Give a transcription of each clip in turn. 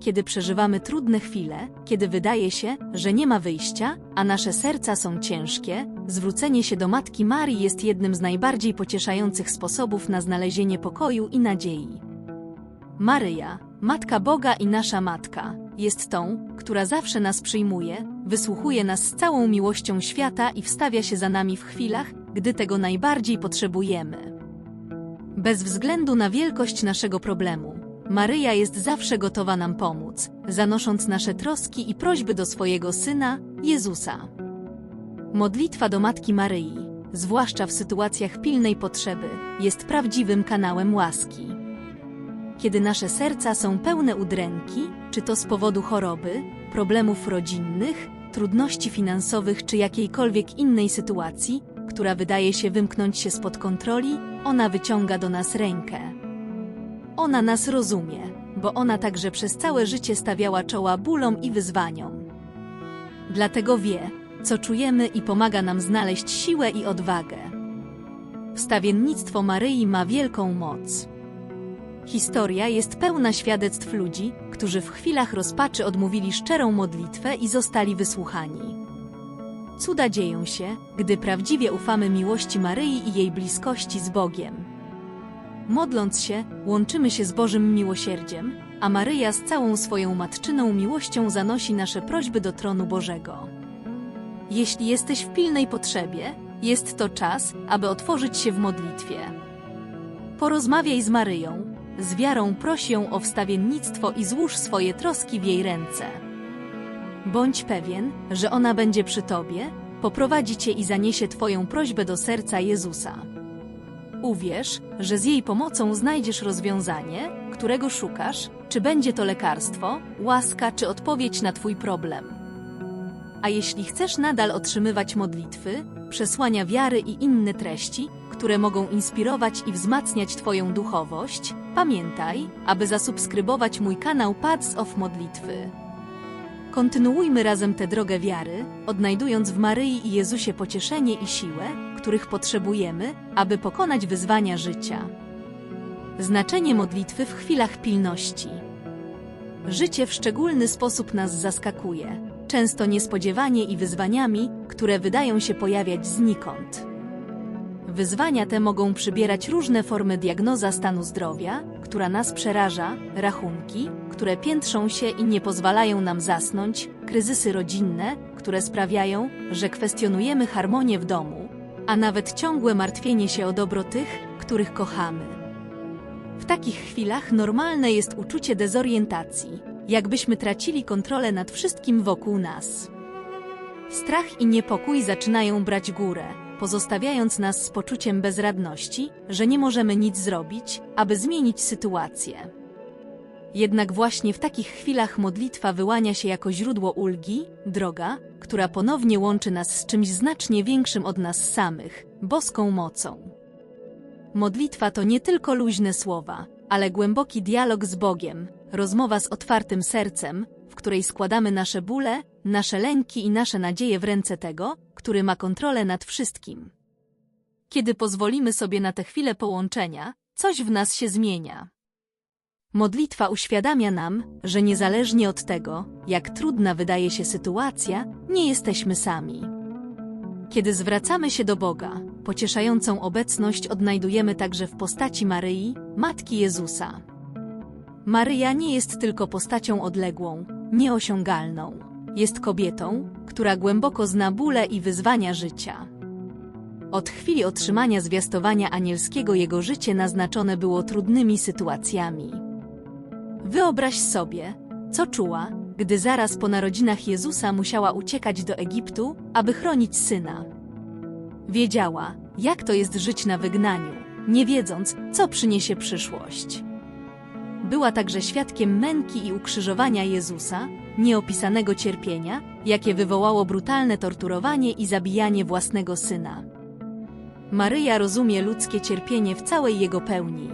kiedy przeżywamy trudne chwile, kiedy wydaje się, że nie ma wyjścia, a nasze serca są ciężkie, zwrócenie się do Matki Marii jest jednym z najbardziej pocieszających sposobów na znalezienie pokoju i nadziei. Maryja, Matka Boga i nasza Matka, jest tą, która zawsze nas przyjmuje, wysłuchuje nas z całą miłością świata i wstawia się za nami w chwilach, gdy tego najbardziej potrzebujemy. Bez względu na wielkość naszego problemu, Maryja jest zawsze gotowa nam pomóc, zanosząc nasze troski i prośby do swojego Syna, Jezusa. Modlitwa do Matki Maryi, zwłaszcza w sytuacjach pilnej potrzeby, jest prawdziwym kanałem łaski. Kiedy nasze serca są pełne udręki, czy to z powodu choroby, problemów rodzinnych, trudności finansowych czy jakiejkolwiek innej sytuacji, która wydaje się wymknąć się spod kontroli, ona wyciąga do nas rękę. Ona nas rozumie, bo ona także przez całe życie stawiała czoła bólom i wyzwaniom. Dlatego wie, co czujemy i pomaga nam znaleźć siłę i odwagę. Wstawiennictwo Maryi ma wielką moc. Historia jest pełna świadectw ludzi, którzy w chwilach rozpaczy odmówili szczerą modlitwę i zostali wysłuchani. Cuda dzieją się, gdy prawdziwie ufamy miłości Maryi i jej bliskości z Bogiem. Modląc się, łączymy się z Bożym miłosierdziem, a Maryja z całą swoją matczyną miłością zanosi nasze prośby do tronu Bożego. Jeśli jesteś w pilnej potrzebie, jest to czas, aby otworzyć się w modlitwie. Porozmawiaj z Maryją, z wiarą prosi ją o wstawiennictwo i złóż swoje troski w jej ręce. Bądź pewien, że ona będzie przy tobie, poprowadzi cię i zaniesie twoją prośbę do serca Jezusa. Uwierz, że z jej pomocą znajdziesz rozwiązanie, którego szukasz, czy będzie to lekarstwo, łaska czy odpowiedź na twój problem. A jeśli chcesz nadal otrzymywać modlitwy, przesłania wiary i inne treści, które mogą inspirować i wzmacniać Twoją duchowość, pamiętaj, aby zasubskrybować mój kanał Paths of Modlitwy. Kontynuujmy razem tę drogę wiary, odnajdując w Maryi i Jezusie pocieszenie i siłę, których potrzebujemy, aby pokonać wyzwania życia. Znaczenie modlitwy w chwilach pilności. Życie w szczególny sposób nas zaskakuje, często niespodziewanie i wyzwaniami, które wydają się pojawiać znikąd. Wyzwania te mogą przybierać różne formy diagnoza stanu zdrowia, która nas przeraża, rachunki, które piętrzą się i nie pozwalają nam zasnąć, kryzysy rodzinne, które sprawiają, że kwestionujemy harmonię w domu, a nawet ciągłe martwienie się o dobro tych, których kochamy. W takich chwilach normalne jest uczucie dezorientacji, jakbyśmy tracili kontrolę nad wszystkim wokół nas. Strach i niepokój zaczynają brać górę, pozostawiając nas z poczuciem bezradności, że nie możemy nic zrobić, aby zmienić sytuację. Jednak właśnie w takich chwilach modlitwa wyłania się jako źródło ulgi, droga, która ponownie łączy nas z czymś znacznie większym od nas samych, boską mocą. Modlitwa to nie tylko luźne słowa, ale głęboki dialog z Bogiem, rozmowa z otwartym sercem, w której składamy nasze bóle, nasze lęki i nasze nadzieje w ręce tego, który ma kontrolę nad wszystkim. Kiedy pozwolimy sobie na tę chwilę połączenia, coś w nas się zmienia. Modlitwa uświadamia nam, że niezależnie od tego, jak trudna wydaje się sytuacja, nie jesteśmy sami. Kiedy zwracamy się do Boga, pocieszającą obecność odnajdujemy także w postaci Maryi, Matki Jezusa. Maryja nie jest tylko postacią odległą, nieosiągalną. Jest kobietą, która głęboko zna bóle i wyzwania życia. Od chwili otrzymania zwiastowania anielskiego jego życie naznaczone było trudnymi sytuacjami. Wyobraź sobie, co czuła, gdy zaraz po narodzinach Jezusa musiała uciekać do Egiptu, aby chronić syna. Wiedziała, jak to jest żyć na wygnaniu, nie wiedząc, co przyniesie przyszłość. Była także świadkiem męki i ukrzyżowania Jezusa, nieopisanego cierpienia, jakie wywołało brutalne torturowanie i zabijanie własnego syna. Maryja rozumie ludzkie cierpienie w całej jego pełni.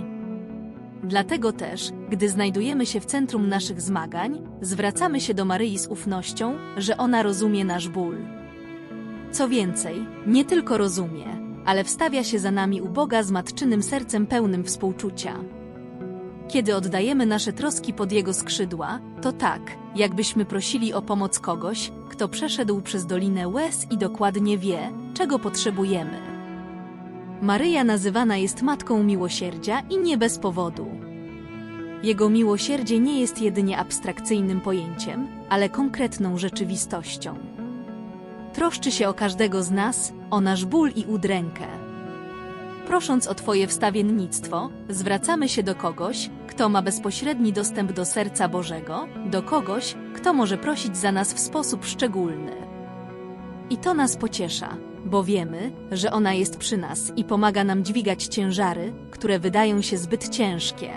Dlatego też, gdy znajdujemy się w centrum naszych zmagań, zwracamy się do Maryi z ufnością, że ona rozumie nasz ból. Co więcej, nie tylko rozumie, ale wstawia się za nami u Boga z matczynym sercem pełnym współczucia. Kiedy oddajemy nasze troski pod Jego skrzydła, to tak, jakbyśmy prosili o pomoc kogoś, kto przeszedł przez Dolinę Łez i dokładnie wie, czego potrzebujemy. Maryja nazywana jest Matką Miłosierdzia i nie bez powodu. Jego miłosierdzie nie jest jedynie abstrakcyjnym pojęciem, ale konkretną rzeczywistością. Troszczy się o każdego z nas, o nasz ból i udrękę. Prosząc o Twoje wstawiennictwo, zwracamy się do kogoś, kto ma bezpośredni dostęp do serca Bożego, do kogoś, kto może prosić za nas w sposób szczególny. I to nas pociesza, bo wiemy, że ona jest przy nas i pomaga nam dźwigać ciężary, które wydają się zbyt ciężkie.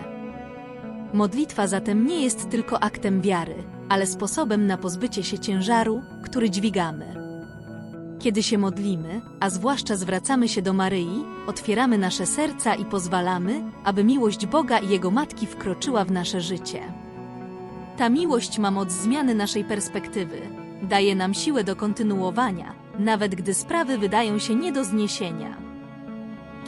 Modlitwa zatem nie jest tylko aktem wiary, ale sposobem na pozbycie się ciężaru, który dźwigamy. Kiedy się modlimy, a zwłaszcza zwracamy się do Maryi, otwieramy nasze serca i pozwalamy, aby miłość Boga i Jego Matki wkroczyła w nasze życie. Ta miłość ma moc zmiany naszej perspektywy, daje nam siłę do kontynuowania, nawet gdy sprawy wydają się nie do zniesienia.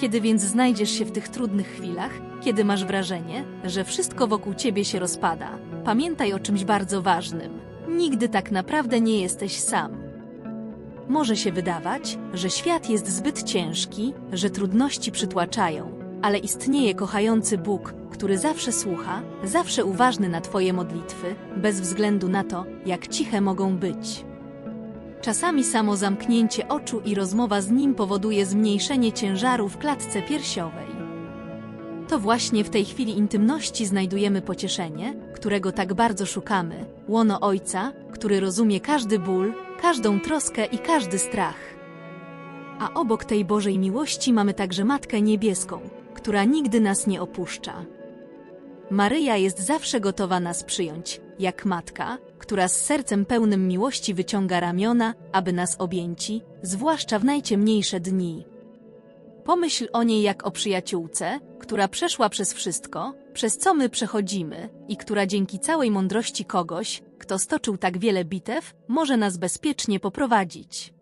Kiedy więc znajdziesz się w tych trudnych chwilach, kiedy masz wrażenie, że wszystko wokół ciebie się rozpada, pamiętaj o czymś bardzo ważnym. Nigdy tak naprawdę nie jesteś sam. Może się wydawać, że świat jest zbyt ciężki, że trudności przytłaczają, ale istnieje kochający Bóg, który zawsze słucha, zawsze uważny na Twoje modlitwy, bez względu na to, jak ciche mogą być. Czasami samo zamknięcie oczu i rozmowa z Nim powoduje zmniejszenie ciężaru w klatce piersiowej. To właśnie w tej chwili intymności znajdujemy pocieszenie, którego tak bardzo szukamy, łono Ojca, który rozumie każdy ból, każdą troskę i każdy strach. A obok tej Bożej miłości mamy także Matkę Niebieską, która nigdy nas nie opuszcza. Maryja jest zawsze gotowa nas przyjąć, jak matka, która z sercem pełnym miłości wyciąga ramiona, aby nas objęci, zwłaszcza w najciemniejsze dni. Pomyśl o niej jak o przyjaciółce, która przeszła przez wszystko, przez co my przechodzimy, i która dzięki całej mądrości kogoś, kto stoczył tak wiele bitew, może nas bezpiecznie poprowadzić.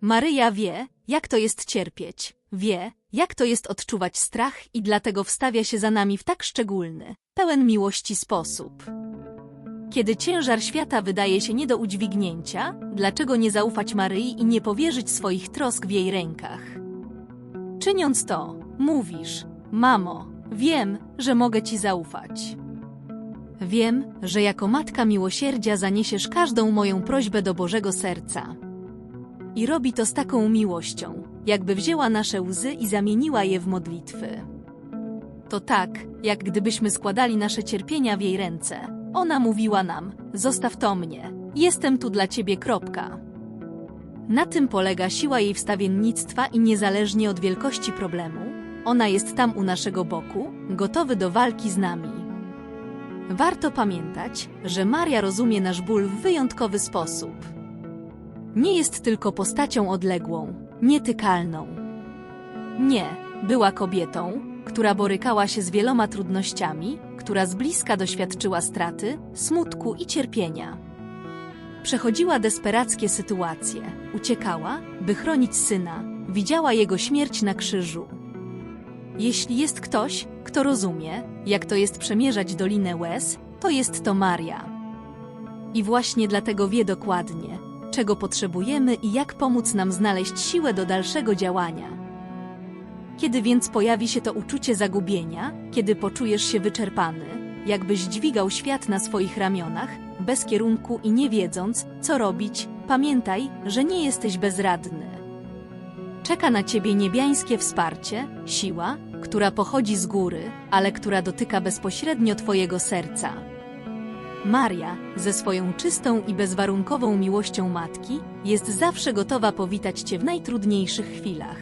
Maryja wie, jak to jest cierpieć, wie, jak to jest odczuwać strach i dlatego wstawia się za nami w tak szczególny, pełen miłości sposób. Kiedy ciężar świata wydaje się nie do udźwignięcia, dlaczego nie zaufać Maryi i nie powierzyć swoich trosk w jej rękach? Czyniąc to, mówisz, mamo, wiem, że mogę ci zaufać. Wiem, że jako matka miłosierdzia zaniesiesz każdą moją prośbę do Bożego Serca. I robi to z taką miłością, jakby wzięła nasze łzy i zamieniła je w modlitwy. To tak, jak gdybyśmy składali nasze cierpienia w jej ręce. Ona mówiła nam: Zostaw to mnie, jestem tu dla ciebie. Kropka. Na tym polega siła jej wstawiennictwa i niezależnie od wielkości problemu, ona jest tam u naszego boku, gotowy do walki z nami. Warto pamiętać, że Maria rozumie nasz ból w wyjątkowy sposób. Nie jest tylko postacią odległą, nietykalną. Nie, była kobietą, która borykała się z wieloma trudnościami, która z bliska doświadczyła straty, smutku i cierpienia. Przechodziła desperackie sytuacje, uciekała, by chronić syna, widziała jego śmierć na krzyżu. Jeśli jest ktoś, kto rozumie, jak to jest przemierzać Dolinę Łez, to jest to Maria. I właśnie dlatego wie dokładnie, czego potrzebujemy i jak pomóc nam znaleźć siłę do dalszego działania. Kiedy więc pojawi się to uczucie zagubienia, kiedy poczujesz się wyczerpany, jakbyś dźwigał świat na swoich ramionach, bez kierunku i nie wiedząc, co robić, pamiętaj, że nie jesteś bezradny. Czeka na ciebie niebiańskie wsparcie, siła, która pochodzi z góry, ale która dotyka bezpośrednio twojego serca. Maria, ze swoją czystą i bezwarunkową miłością matki, jest zawsze gotowa powitać cię w najtrudniejszych chwilach.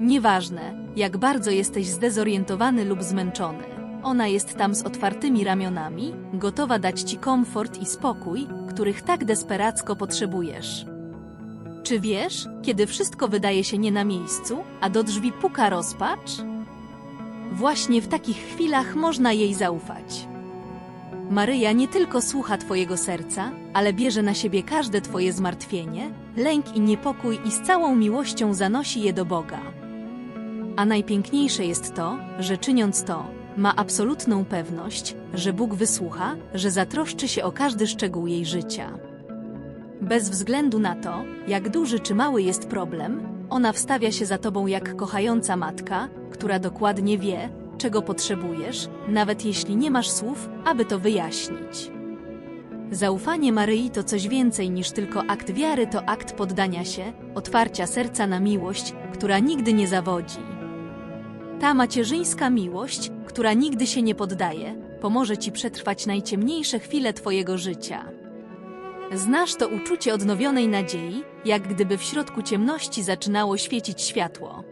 Nieważne, jak bardzo jesteś zdezorientowany lub zmęczony, ona jest tam z otwartymi ramionami, gotowa dać ci komfort i spokój, których tak desperacko potrzebujesz. Czy wiesz, kiedy wszystko wydaje się nie na miejscu, a do drzwi puka rozpacz? Właśnie w takich chwilach można jej zaufać. Maryja nie tylko słucha Twojego serca, ale bierze na siebie każde Twoje zmartwienie, lęk i niepokój i z całą miłością zanosi je do Boga. A najpiękniejsze jest to, że czyniąc to, ma absolutną pewność, że Bóg wysłucha, że zatroszczy się o każdy szczegół jej życia. Bez względu na to, jak duży czy mały jest problem, ona wstawia się za tobą jak kochająca matka, która dokładnie wie, czego potrzebujesz, nawet jeśli nie masz słów, aby to wyjaśnić. Zaufanie Maryi to coś więcej niż tylko akt wiary, to akt poddania się, otwarcia serca na miłość, która nigdy nie zawodzi. Ta macierzyńska miłość, która nigdy się nie poddaje, pomoże ci przetrwać najciemniejsze chwile twojego życia. Znasz to uczucie odnowionej nadziei, jak gdyby w środku ciemności zaczynało świecić światło.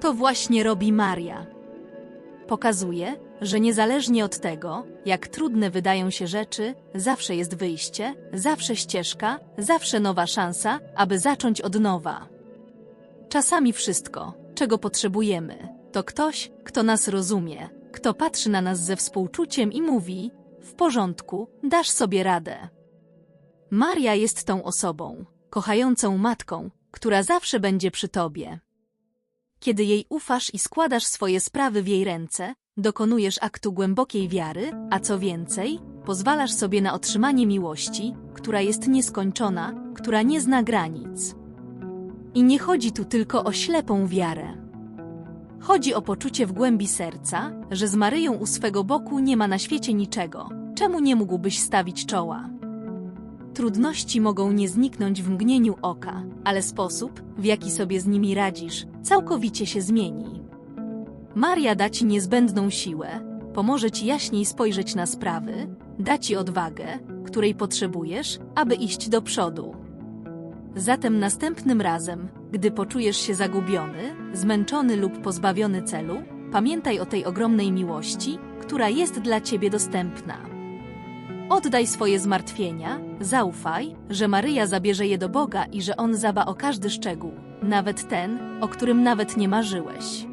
To właśnie robi Maria. Pokazuje, że niezależnie od tego, jak trudne wydają się rzeczy, zawsze jest wyjście, zawsze ścieżka, zawsze nowa szansa, aby zacząć od nowa. Czasami wszystko, czego potrzebujemy, to ktoś, kto nas rozumie, kto patrzy na nas ze współczuciem i mówi: W porządku, dasz sobie radę. Maria jest tą osobą, kochającą matką, która zawsze będzie przy tobie. Kiedy jej ufasz i składasz swoje sprawy w jej ręce, dokonujesz aktu głębokiej wiary, a co więcej, pozwalasz sobie na otrzymanie miłości, która jest nieskończona, która nie zna granic. I nie chodzi tu tylko o ślepą wiarę. Chodzi o poczucie w głębi serca, że z Maryją u swego boku nie ma na świecie niczego, czemu nie mógłbyś stawić czoła. Trudności mogą nie zniknąć w mgnieniu oka, ale sposób, w jaki sobie z nimi radzisz, całkowicie się zmieni. Maria da ci niezbędną siłę, pomoże ci jaśniej spojrzeć na sprawy, da ci odwagę, której potrzebujesz, aby iść do przodu. Zatem następnym razem, gdy poczujesz się zagubiony, zmęczony lub pozbawiony celu, pamiętaj o tej ogromnej miłości, która jest dla ciebie dostępna. Oddaj swoje zmartwienia, zaufaj, że Maryja zabierze je do Boga i że On zaba o każdy szczegół, nawet ten, o którym nawet nie marzyłeś.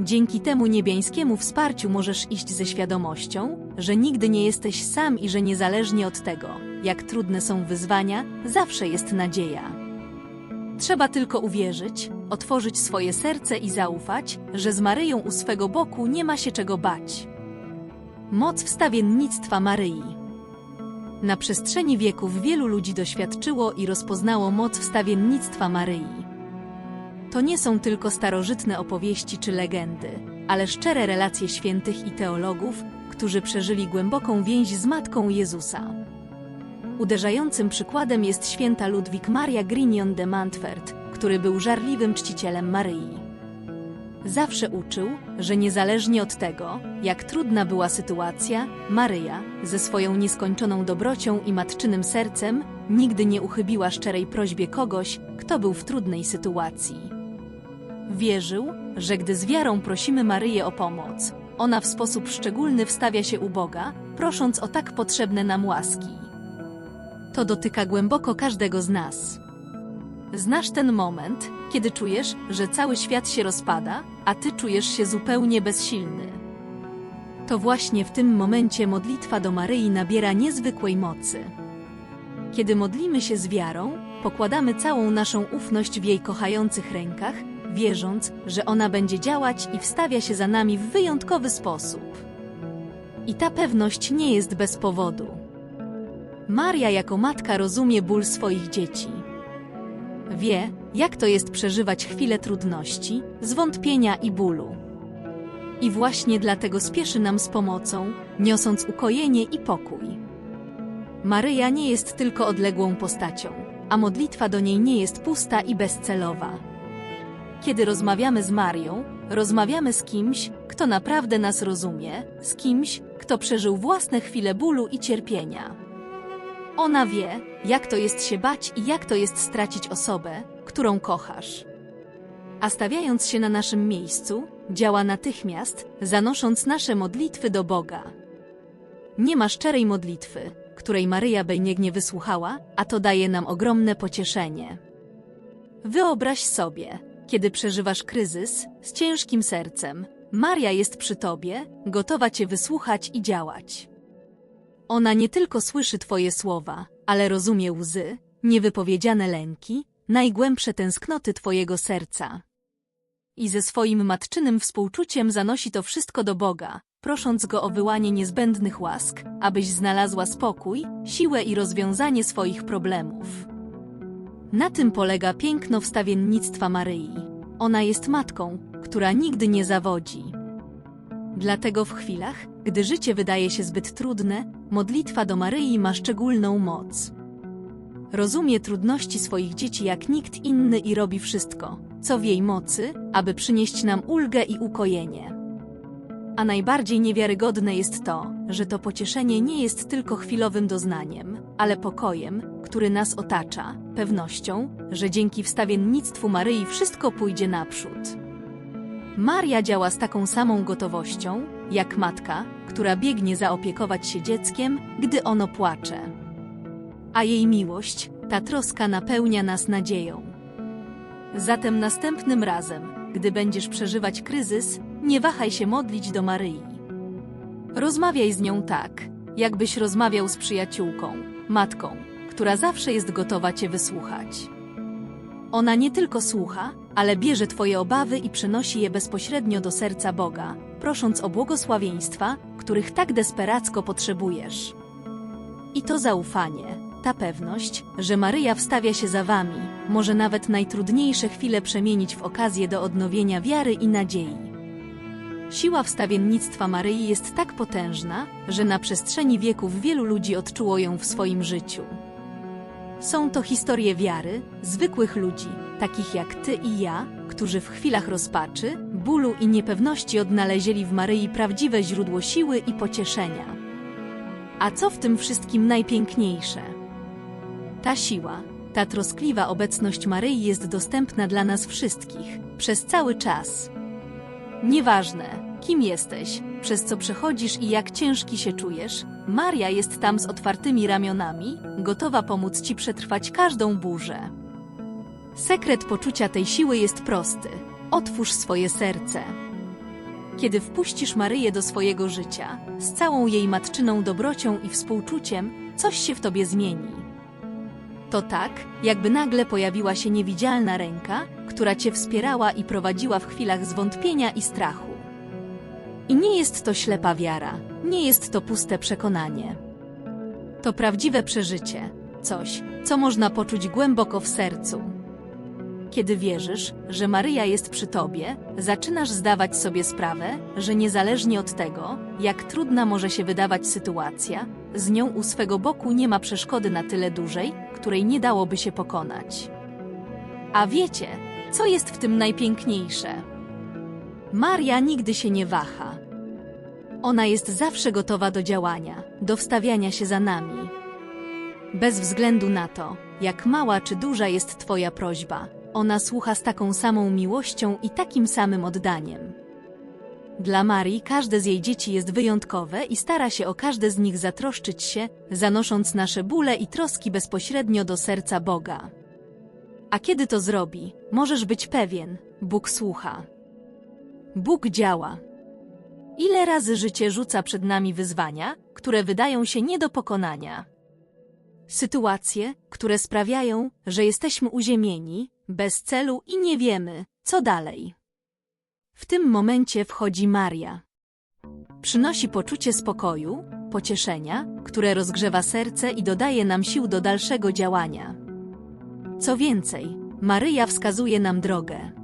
Dzięki temu niebiańskiemu wsparciu możesz iść ze świadomością, że nigdy nie jesteś sam i że niezależnie od tego, jak trudne są wyzwania, zawsze jest nadzieja. Trzeba tylko uwierzyć, otworzyć swoje serce i zaufać, że z Maryją u swego boku nie ma się czego bać. Moc wstawiennictwa Maryi. Na przestrzeni wieków wielu ludzi doświadczyło i rozpoznało moc wstawiennictwa Maryi. To nie są tylko starożytne opowieści czy legendy, ale szczere relacje świętych i teologów, którzy przeżyli głęboką więź z Matką Jezusa. Uderzającym przykładem jest święta Ludwik Maria Grignon de Montfort, który był żarliwym czcicielem Maryi. Zawsze uczył, że niezależnie od tego, jak trudna była sytuacja, Maryja, ze swoją nieskończoną dobrocią i matczynym sercem, nigdy nie uchybiła szczerej prośbie kogoś, kto był w trudnej sytuacji. Wierzył, że gdy z wiarą prosimy Maryję o pomoc, ona w sposób szczególny wstawia się u Boga, prosząc o tak potrzebne nam łaski. To dotyka głęboko każdego z nas. Znasz ten moment, kiedy czujesz, że cały świat się rozpada, a ty czujesz się zupełnie bezsilny. To właśnie w tym momencie modlitwa do Maryi nabiera niezwykłej mocy. Kiedy modlimy się z wiarą, pokładamy całą naszą ufność w jej kochających rękach, wierząc, że ona będzie działać i wstawia się za nami w wyjątkowy sposób. I ta pewność nie jest bez powodu. Maria jako matka rozumie ból swoich dzieci. Wie, jak to jest przeżywać chwile trudności, zwątpienia i bólu. I właśnie dlatego spieszy nam z pomocą, niosąc ukojenie i pokój. Maryja nie jest tylko odległą postacią, a modlitwa do niej nie jest pusta i bezcelowa. Kiedy rozmawiamy z Marią, rozmawiamy z kimś, kto naprawdę nas rozumie, z kimś, kto przeżył własne chwile bólu i cierpienia. Ona wie, jak to jest się bać i jak to jest stracić osobę, którą kochasz. A stawiając się na naszym miejscu, działa natychmiast, zanosząc nasze modlitwy do Boga. Nie ma szczerej modlitwy, której Maryja by nie wysłuchała, a to daje nam ogromne pocieszenie. Wyobraź sobie, kiedy przeżywasz kryzys z ciężkim sercem, Maria jest przy tobie, gotowa cię wysłuchać i działać. Ona nie tylko słyszy Twoje słowa, ale rozumie łzy, niewypowiedziane lęki, najgłębsze tęsknoty Twojego serca. i ze swoim matczynym współczuciem zanosi to wszystko do Boga, prosząc Go o wyłanie niezbędnych łask, abyś znalazła spokój, siłę i rozwiązanie swoich problemów. Na tym polega piękno wstawiennictwa Maryi. Ona jest matką, która nigdy nie zawodzi. Dlatego w chwilach, gdy życie wydaje się zbyt trudne, modlitwa do Maryi ma szczególną moc. Rozumie trudności swoich dzieci jak nikt inny i robi wszystko, co w jej mocy, aby przynieść nam ulgę i ukojenie. A najbardziej niewiarygodne jest to, że to pocieszenie nie jest tylko chwilowym doznaniem, ale pokojem, który nas otacza, pewnością, że dzięki wstawiennictwu Maryi wszystko pójdzie naprzód. Maria działa z taką samą gotowością, jak matka, która biegnie zaopiekować się dzieckiem, gdy ono płacze. A jej miłość, ta troska napełnia nas nadzieją. Zatem następnym razem, gdy będziesz przeżywać kryzys, nie wahaj się modlić do Maryi. Rozmawiaj z nią tak, jakbyś rozmawiał z przyjaciółką, matką, która zawsze jest gotowa cię wysłuchać. Ona nie tylko słucha, ale bierze Twoje obawy i przenosi je bezpośrednio do serca Boga, prosząc o błogosławieństwa, których tak desperacko potrzebujesz. I to zaufanie, ta pewność, że Maryja wstawia się za Wami, może nawet najtrudniejsze chwile przemienić w okazję do odnowienia wiary i nadziei. Siła wstawiennictwa Maryi jest tak potężna, że na przestrzeni wieków wielu ludzi odczuło ją w swoim życiu. Są to historie wiary, zwykłych ludzi, takich jak ty i ja, którzy w chwilach rozpaczy, bólu i niepewności odnaleźli w Maryi prawdziwe źródło siły i pocieszenia. A co w tym wszystkim najpiękniejsze? Ta siła, ta troskliwa obecność Maryi jest dostępna dla nas wszystkich, przez cały czas. Nieważne, kim jesteś, przez co przechodzisz i jak ciężki się czujesz, Maria jest tam z otwartymi ramionami, gotowa pomóc ci przetrwać każdą burzę. Sekret poczucia tej siły jest prosty. Otwórz swoje serce. Kiedy wpuścisz Maryję do swojego życia, z całą jej matczyną dobrocią i współczuciem, coś się w tobie zmieni. To tak, jakby nagle pojawiła się niewidzialna ręka, która cię wspierała i prowadziła w chwilach zwątpienia i strachu. I nie jest to ślepa wiara, nie jest to puste przekonanie. To prawdziwe przeżycie, coś, co można poczuć głęboko w sercu. Kiedy wierzysz, że Maryja jest przy tobie, zaczynasz zdawać sobie sprawę, że niezależnie od tego, jak trudna może się wydawać sytuacja, z nią u swego boku nie ma przeszkody na tyle dużej, której nie dałoby się pokonać. A wiecie, co jest w tym najpiękniejsze? Maria nigdy się nie waha. Ona jest zawsze gotowa do działania, do wstawiania się za nami. Bez względu na to, jak mała czy duża jest Twoja prośba, ona słucha z taką samą miłością i takim samym oddaniem. Dla Marii każde z jej dzieci jest wyjątkowe i stara się o każde z nich zatroszczyć się, zanosząc nasze bóle i troski bezpośrednio do serca Boga. A kiedy to zrobi, możesz być pewien, Bóg słucha. Bóg działa. Ile razy życie rzuca przed nami wyzwania, które wydają się nie do pokonania? Sytuacje, które sprawiają, że jesteśmy uziemieni, bez celu i nie wiemy, co dalej. W tym momencie wchodzi Maria. Przynosi poczucie spokoju, pocieszenia, które rozgrzewa serce i dodaje nam sił do dalszego działania. Co więcej, Maryja wskazuje nam drogę.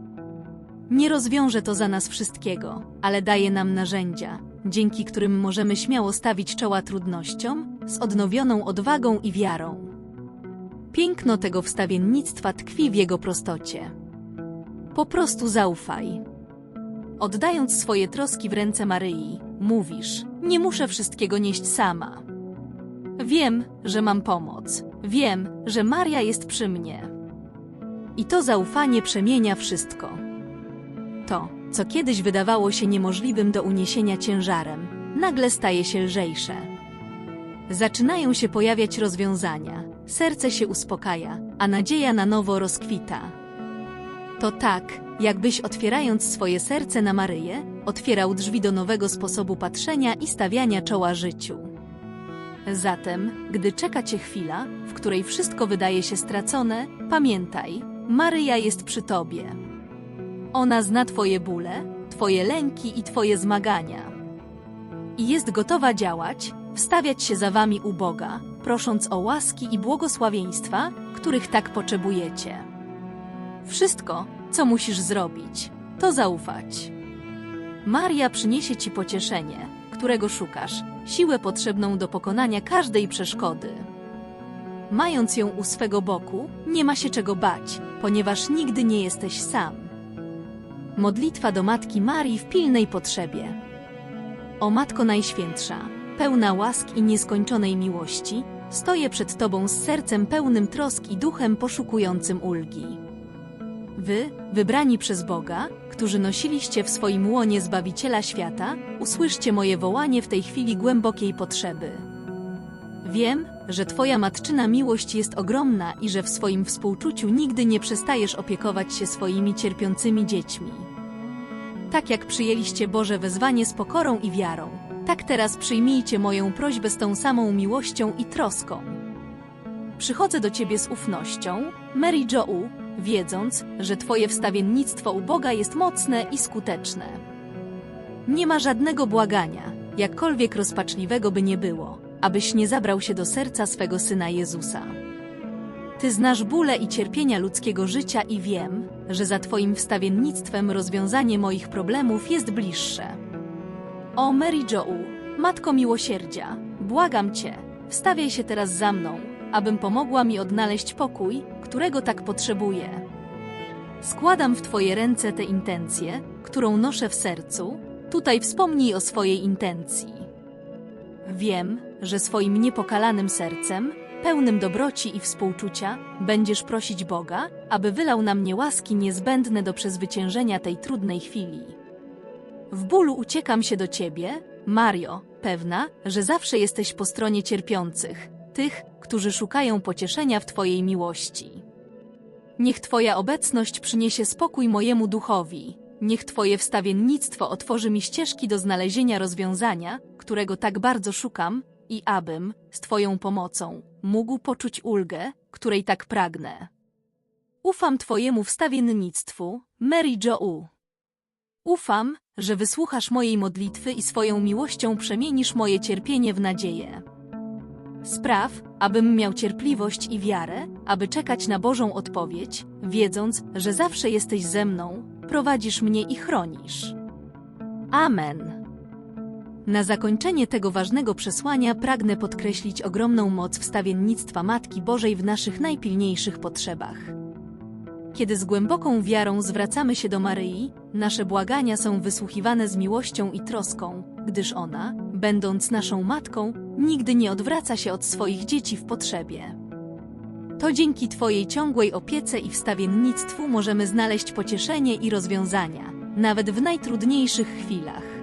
Nie rozwiąże to za nas wszystkiego, ale daje nam narzędzia, dzięki którym możemy śmiało stawić czoła trudnościom z odnowioną odwagą i wiarą. Piękno tego wstawiennictwa tkwi w jego prostocie. Po prostu zaufaj. Oddając swoje troski w ręce Maryi, mówisz: Nie muszę wszystkiego nieść sama. Wiem, że mam pomoc. Wiem, że Maria jest przy mnie. I to zaufanie przemienia wszystko. To, co kiedyś wydawało się niemożliwym do uniesienia ciężarem, nagle staje się lżejsze. Zaczynają się pojawiać rozwiązania, serce się uspokaja, a nadzieja na nowo rozkwita. To tak, jakbyś otwierając swoje serce na Maryję, otwierał drzwi do nowego sposobu patrzenia i stawiania czoła życiu. Zatem, gdy czeka cię chwila, w której wszystko wydaje się stracone, pamiętaj, Maryja jest przy tobie. Ona zna Twoje bóle, Twoje lęki i Twoje zmagania. I jest gotowa działać, wstawiać się za Wami u Boga, prosząc o łaski i błogosławieństwa, których tak potrzebujecie. Wszystko, co musisz zrobić, to zaufać. Maria przyniesie Ci pocieszenie, którego szukasz, siłę potrzebną do pokonania każdej przeszkody. Mając ją u swego boku, nie ma się czego bać, ponieważ nigdy nie jesteś sam. Modlitwa do Matki Marii w pilnej potrzebie. O Matko Najświętsza, pełna łask i nieskończonej miłości, stoję przed Tobą z sercem pełnym trosk i duchem poszukującym ulgi. Wy, wybrani przez Boga, którzy nosiliście w swoim łonie Zbawiciela świata, usłyszcie moje wołanie w tej chwili głębokiej potrzeby. Wiem, że Twoja matczyna miłość jest ogromna i że w swoim współczuciu nigdy nie przestajesz opiekować się swoimi cierpiącymi dziećmi. Tak jak przyjęliście Boże wezwanie z pokorą i wiarą, tak teraz przyjmijcie moją prośbę z tą samą miłością i troską. Przychodzę do Ciebie z ufnością, Mary Jo, wiedząc, że Twoje wstawiennictwo u Boga jest mocne i skuteczne. Nie ma żadnego błagania, jakkolwiek rozpaczliwego by nie było, abyś nie zabrał się do serca swego Syna Jezusa. Ty znasz bóle i cierpienia ludzkiego życia i wiem, że za Twoim wstawiennictwem rozwiązanie moich problemów jest bliższe. O Mary Jo, Matko Miłosierdzia, błagam Cię, wstawiaj się teraz za mną, abym pomogła mi odnaleźć pokój, którego tak potrzebuję. Składam w Twoje ręce tę intencję, którą noszę w sercu, tutaj wspomnij o swojej intencji. Wiem, że swoim niepokalanym sercem, pełnym dobroci i współczucia, będziesz prosić Boga, aby wylał na mnie łaski niezbędne do przezwyciężenia tej trudnej chwili. W bólu uciekam się do Ciebie, Mario, pewna, że zawsze jesteś po stronie cierpiących, tych, którzy szukają pocieszenia w Twojej miłości. Niech Twoja obecność przyniesie spokój mojemu duchowi, niech Twoje wstawiennictwo otworzy mi ścieżki do znalezienia rozwiązania, którego tak bardzo szukam, i abym, z Twoją pomocą, mógł poczuć ulgę, której tak pragnę. Ufam Twojemu wstawiennictwu, Mary Jo. Ufam, że wysłuchasz mojej modlitwy i swoją miłością przemienisz moje cierpienie w nadzieję. Spraw, abym miał cierpliwość i wiarę, aby czekać na Bożą odpowiedź, wiedząc, że zawsze jesteś ze mną, prowadzisz mnie i chronisz. Amen. Na zakończenie tego ważnego przesłania pragnę podkreślić ogromną moc wstawiennictwa Matki Bożej w naszych najpilniejszych potrzebach. Kiedy z głęboką wiarą zwracamy się do Maryi, nasze błagania są wysłuchiwane z miłością i troską, gdyż ona, będąc naszą matką, nigdy nie odwraca się od swoich dzieci w potrzebie. To dzięki Twojej ciągłej opiece i wstawiennictwu możemy znaleźć pocieszenie i rozwiązania, nawet w najtrudniejszych chwilach.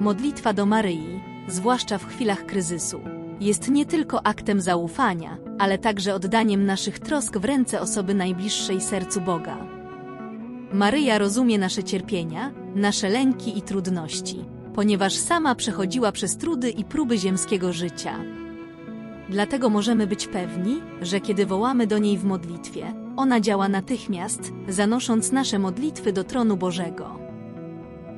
Modlitwa do Maryi, zwłaszcza w chwilach kryzysu, jest nie tylko aktem zaufania, ale także oddaniem naszych trosk w ręce osoby najbliższej sercu Boga. Maryja rozumie nasze cierpienia, nasze lęki i trudności, ponieważ sama przechodziła przez trudy i próby ziemskiego życia. Dlatego możemy być pewni, że kiedy wołamy do niej w modlitwie, ona działa natychmiast, zanosząc nasze modlitwy do tronu Bożego.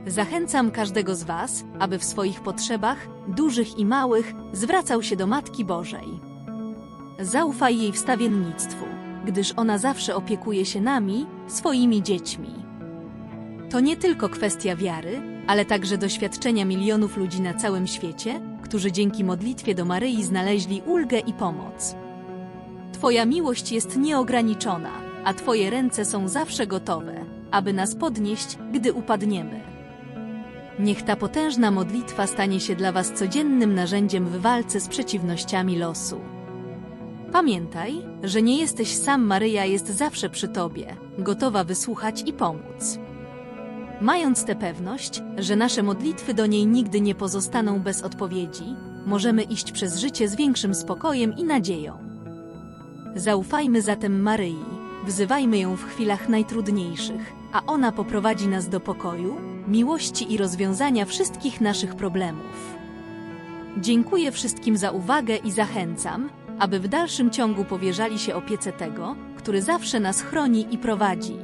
Zachęcam każdego z Was, aby w swoich potrzebach, dużych i małych, zwracał się do Matki Bożej. Zaufaj jej wstawiennictwu, gdyż ona zawsze opiekuje się nami, swoimi dziećmi. To nie tylko kwestia wiary, ale także doświadczenia milionów ludzi na całym świecie, którzy dzięki modlitwie do Maryi znaleźli ulgę i pomoc. Twoja miłość jest nieograniczona, a Twoje ręce są zawsze gotowe, aby nas podnieść, gdy upadniemy. Niech ta potężna modlitwa stanie się dla Was codziennym narzędziem w walce z przeciwnościami losu. Pamiętaj, że nie jesteś sam, Maryja jest zawsze przy Tobie, gotowa wysłuchać i pomóc. Mając tę pewność, że nasze modlitwy do niej nigdy nie pozostaną bez odpowiedzi, możemy iść przez życie z większym spokojem i nadzieją. Zaufajmy zatem Maryi, wzywajmy ją w chwilach najtrudniejszych, a ona poprowadzi nas do pokoju, miłości i rozwiązania wszystkich naszych problemów. Dziękuję wszystkim za uwagę i zachęcam, aby w dalszym ciągu powierzali się opiece tego, który zawsze nas chroni i prowadzi.